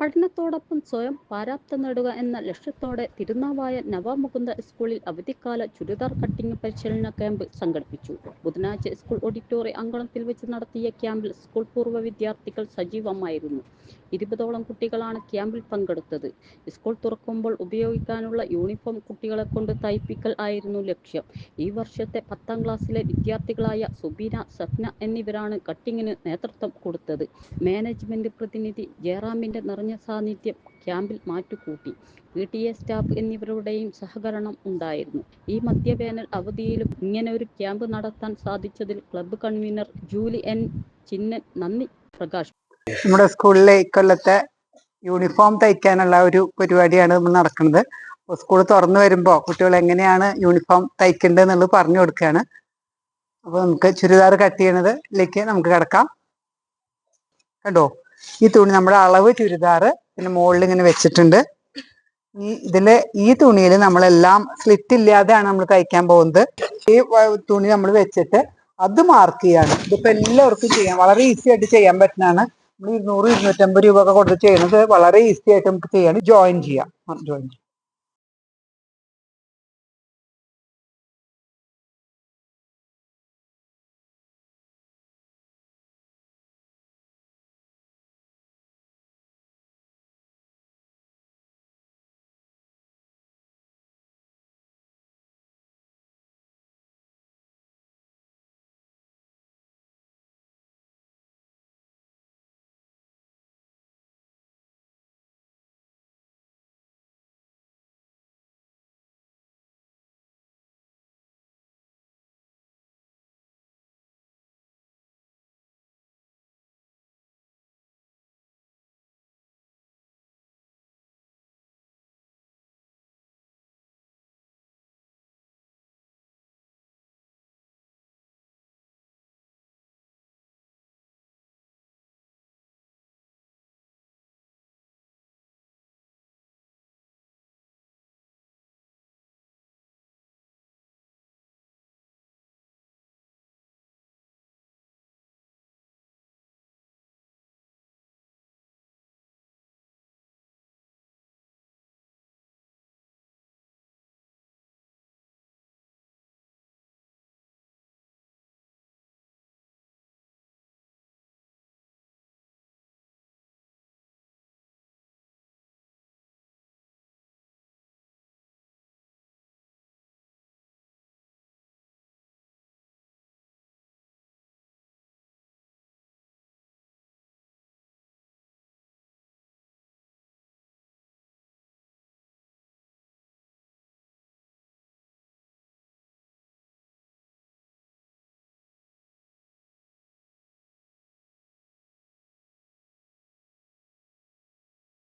പഠനത്തോടൊപ്പം സ്വയം പാരാപ്തം നേടുക എന്ന ലക്ഷ്യത്തോടെ തിരുനാവായ നവാമുകുന്ദ സ്കൂളിൽ അവധിക്കാല ചുരിദാർ കട്ടിംഗ് പരിശീലന ക്യാമ്പ് സംഘടിപ്പിച്ചു. ബുധനാഴ്ച സ്കൂൾ ഓഡിറ്റോറിയം അങ്കണത്തിൽ വെച്ച് നടത്തിയ ക്യാമ്പിൽ സ്കൂൾ പൂർവ വിദ്യാർത്ഥികൾ സജീവമായിരുന്നു. ഇരുപതോളം കുട്ടികളാണ് ക്യാമ്പിൽ പങ്കെടുത്തത്. സ്കൂൾ തുറക്കുമ്പോൾ ഉപയോഗിക്കാനുള്ള യൂണിഫോം കുട്ടികളെ കൊണ്ട് തയ്പ്പിക്കൽ ആയിരുന്നു ലക്ഷ്യം. ഈ വർഷത്തെ പത്താം ക്ലാസ്സിലെ വിദ്യാർത്ഥികളായ സുബീന സഫ്ന എന്നിവരാണ് കട്ടിങ്ങിന് നേതൃത്വം കൊടുത്തത്. മാനേജ്മെന്റ് പ്രതിനിധി ജയറാമിന്റെ നിറഞ്ഞ സാന്നിധ്യം ക്യാമ്പിൽ മാറ്റുകൂട്ടി. പി ടി എ സ്റ്റാഫ് എന്നിവരുടെയും സഹകരണം ഉണ്ടായിരുന്നു. ഈ മധ്യവേനൽ അവധിയിലും ഇങ്ങനെ ഒരു ക്യാമ്പ് നടത്താൻ സാധിച്ചതിൽ club convener Julie N. Chinnan നന്ദി പ്രകാശ് നമ്മുടെ സ്കൂളിലെ ഇക്കൊല്ലത്തെ യൂണിഫോം തയ്ക്കാനുള്ള ഒരു പരിപാടിയാണ് നമ്മൾ നടക്കുന്നത്. സ്കൂൾ തുറന്നു വരുമ്പോൾ കുട്ടികൾ എങ്ങനെയാണ് യൂണിഫോം തയ്ക്കേണ്ടത് എന്നുള്ളത് പറഞ്ഞു കൊടുക്കുകയാണ്. അപ്പോൾ നമുക്ക് ചുരിദാർ കട്ട് ചെയ്യണതിലേക്ക് നമുക്ക് കിടക്കാം. കണ്ടോ? ഈ തുണി നമ്മുടെ അളവ് ചുരിദാർ പിന്നെ മുകളിൽ ഇങ്ങനെ വെച്ചിട്ടുണ്ട്. ഈ ഇതിൽ ഈ തുണിയിൽ നമ്മളെല്ലാം സ്ലിറ്റ് ഇല്ലാതെയാണ് നമ്മൾ തയ്ക്കാൻ പോകുന്നത്. ഈ തുണി നമ്മൾ വെച്ചിട്ട് അത് മാർക്ക് ചെയ്യാണ്. ഇതിപ്പോ എല്ലാവർക്കും ചെയ്യാം. വളരെ ഈസി ആയിട്ട് ചെയ്യാൻ പറ്റുന്നതാണ്. നമ്മൾ ഇരുന്നൂറ് ഇരുന്നൂറ്റമ്പത് രൂപ ഒക്കെ കൊടുത്ത് ചെയ്യുന്നത് വളരെ ഈസി ആയിട്ട് നമുക്ക് ചെയ്യാൻ ജോയിൻ ചെയ്യാം. ജോയിൻ ചെയ്യാം.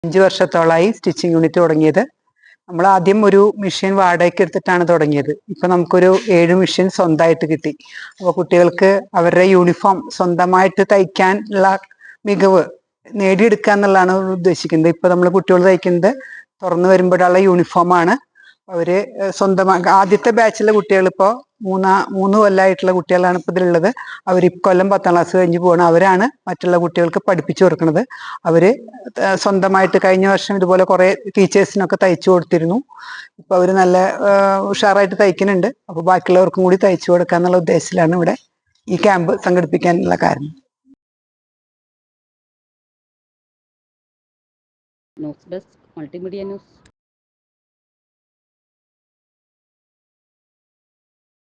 അഞ്ച് വർഷത്തോളമായി സ്റ്റിച്ചിങ് യൂണിറ്റ് തുടങ്ങിയത്. നമ്മൾ ആദ്യം ഒരു മെഷീൻ വാടകയ്ക്ക് എടുത്തിട്ടാണ് തുടങ്ങിയത്. ഇപ്പൊ നമുക്കൊരു ഏഴ് മെഷീൻ സ്വന്തമായിട്ട് കിട്ടി. അപ്പോൾ കുട്ടികൾക്ക് അവരുടെ യൂണിഫോം സ്വന്തമായിട്ട് തയ്ക്കാൻ ഉള്ള മികവ് നേടിയെടുക്കുക എന്നുള്ളതാണ് ഉദ്ദേശിക്കുന്നത്. ഇപ്പൊ നമ്മൾ കുട്ടികൾ തയ്ക്കുന്നത് തുറന്നു വരുമ്പോഴുള്ള യൂണിഫോമാണ് അവർ സ്വന്തമായി ആദ്യത്തെ ബാച്ചിലെ കുട്ടികൾ ഇപ്പോൾ മൂന്നാ മൂന്ന് കൊല്ലമായിട്ടുള്ള കുട്ടികളാണ് ഇപ്പോൾ ഇതിലുള്ളത്. അവർ ഇക്കൊല്ലം പത്താം ക്ലാസ് കഴിഞ്ഞ് പോകണം അവരാണ് മറ്റുള്ള കുട്ടികൾക്ക് പഠിപ്പിച്ചു കൊടുക്കുന്നത്. അവർ സ്വന്തമായിട്ട് കഴിഞ്ഞ വർഷം ഇതുപോലെ കുറെ ടീച്ചേഴ്സിനൊക്കെ തയ്ച്ചു കൊടുത്തിരുന്നു. ഇപ്പൊ അവർ നല്ല ഉഷാറായിട്ട് തയ്ക്കുന്നുണ്ട്. അപ്പൊ ബാക്കിയുള്ളവർക്കും കൂടി തയ്ച്ചു കൊടുക്കാന്നുള്ള ഉദ്ദേശത്തിലാണ് ഇവിടെ ഈ ക്യാമ്പ് സംഘടിപ്പിക്കാനുള്ള കാരണം. Multimedia news